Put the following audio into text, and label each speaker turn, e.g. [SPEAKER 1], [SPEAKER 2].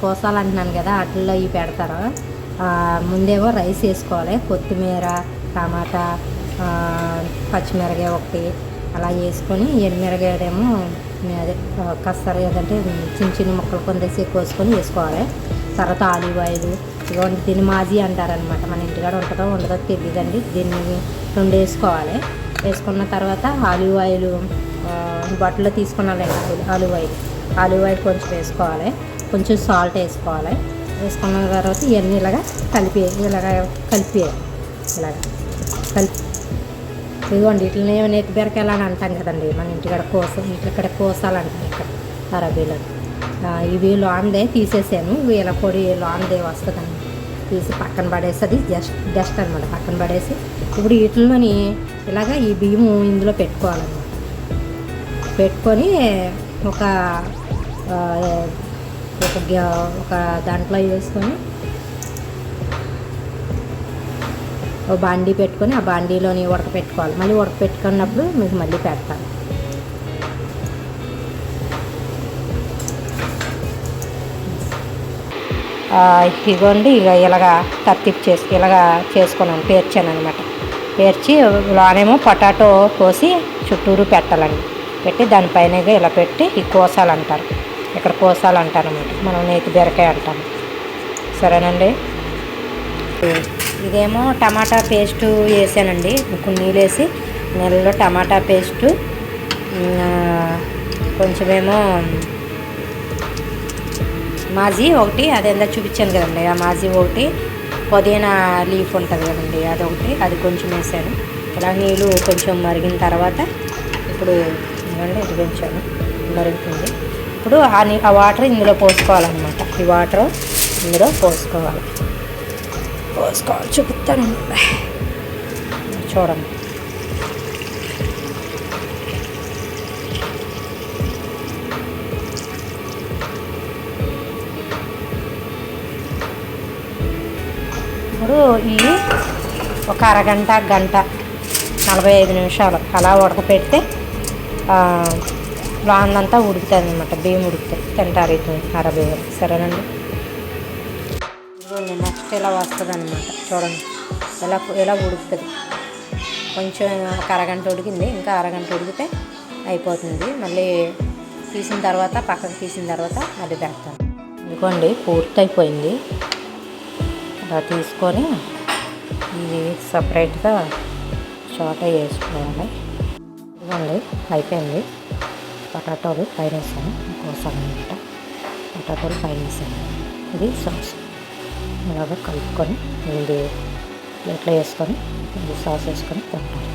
[SPEAKER 1] కోసాలు అంటున్నాను కదా అట్లలో ఇవి పెడతారు? ముందేమో రైస్ వేసుకోవాలి. కొత్తిమీర టమాటా పచ్చిమిరకాయ ఒకటి అలా వేసుకొని ఎండుమిరకాయడేమో అదే ఆ, ఏదంటే చిన్న చిన్న ముక్కలు కొందేసి కోసుకొని వేసుకోవాలి. తర్వాత ఆలివ్ ఆయిల్ ఇదిగోండి దీన్ని మాజీ అంటారనమాట. మన ఇంటికాడ ఉంటుందో ఉండదో తెలియదండి దీన్ని రెండు వేసుకోవాలి. వేసుకున్న తర్వాత ఆలివ్ ఆయిల్ ఆ, బట్టలో తీసుకున్నాలండి ఆలివ్ ఆయిల్. ఆలివ్ ఆయిల్ కొంచెం వేసుకోవాలి. కొంచెం సాల్ట్ వేసుకోవాలి. వేసుకున్న తర్వాత ఇవన్నీ ఇలాగా కలిపి ఇలాగ కలిపి ఇలాగ కలిపి. ఇదిగోండి వీటిని నెత్తి బెరకాయలు అని అంటాం కదండి మన ఇంటికాడ కోస ఇక్కడ కోసాలంటాం ఇక్కడ అరబీలో. ఇవి లాందే తీసేసాను. వీళ్ళ పొడి లాందే వస్తుందండి. తీసి పక్కన పడేస్తుంది జస్ట్ డస్ట్ అనమాట పక్కన పడేసి. ఇప్పుడు వీటిలోని ఇలాగ ఈ బియ్యము ఇందులో పెట్టుకోవాలన్నమాట. పెట్టుకొని ఒక ఒక గ్యా- ఒక దాంట్లో వేసుకొని ఒక బాండీ పెట్టుకొని ఆ బాండీలోని ఉడకపెట్టుకోవాలి మళ్ళీ ఉడకపెట్టుకున్నప్పుడు మీకు మళ్ళీ పెడతాను. ఇదిగోండి ఇక ఇలాగా తత్తిప్పి చేసి ఇలాగా చేసుకున్నాను పేర్చాను అనమాట పేర్చి లోనేమో పొటాటో కోసి చుట్టూరు పెట్టాలండి. పెట్టి దానిపైన ఇలా పెట్టి ఈ కోసాలు అంటారు ఇక్కడ కోసాలు అంటారు అనమాట మనం నేతి బీరకాయ అంటాము సరేనండి? ఇదేమో టమాటా పేస్టు వేసానండి. కొన్ని నీళ్ళు వేసి నీళ్ళలో టమాటా పేస్టు కొంచెమేమో మాజీ ఒకటి అదేందో చూపించాను కదండి. ఆ మాజీ ఒకటి పుదీనా లీఫ్ ఉంటుంది కదండి అదొకటి అది కొంచెం వేసాను. ఇలా నీళ్ళు కొంచెం మరిగిన తర్వాత ఇప్పుడు ఇది కొంచెం మరుగుతుంది. ఇప్పుడు ఆ నీ ఆ వాటర్ ఇందులో పోసుకోవాలన్నమాట. ఈ వాటర్ ఇందులో పోసుకోవాలి. పోసుకోవాలి. చూపిస్తానండి చూడండి. ఇప్పుడు ఇవి ఒక అరగంట గంట నలభై ఐదు నిమిషాలు అలా ఉడకపెడితే లాందంతా ఉడుకుతుంది అనమాట బియ్యం ఉడుకుతుంది తింటారు ఇది అరబీ సరేనండి? ఇదిగోండి నెక్స్ట్ ఇలా వస్తుంది అనమాట చూడండి. ఇలా ఇలా ఉడుకుతుంది. కొంచెం ఒక అరగంట ఉడికింది. ఇంకా అరగంట ఉడికితే అయిపోతుంది. మళ్ళీ తీసిన తర్వాత పక్కకు తీసిన తర్వాత మళ్ళీ పెడతాను. ఇదిగోండి పూర్తి అయిపోయింది ఇలా తీసుకొని ఇది సపరేట్గా చోట వేసుకోవాలి. ఇదిగోండి అయిపోయింది. పొటాటోలు పైన వేసాను కోసం అనమాట పొటాటోలు పైన వేసాను ఇది సాస్. ఇలాగ కలుపుకొని ముందు ప్లేట్లో వేసుకొని ముందు సాస్ వేసుకొని తింటాను.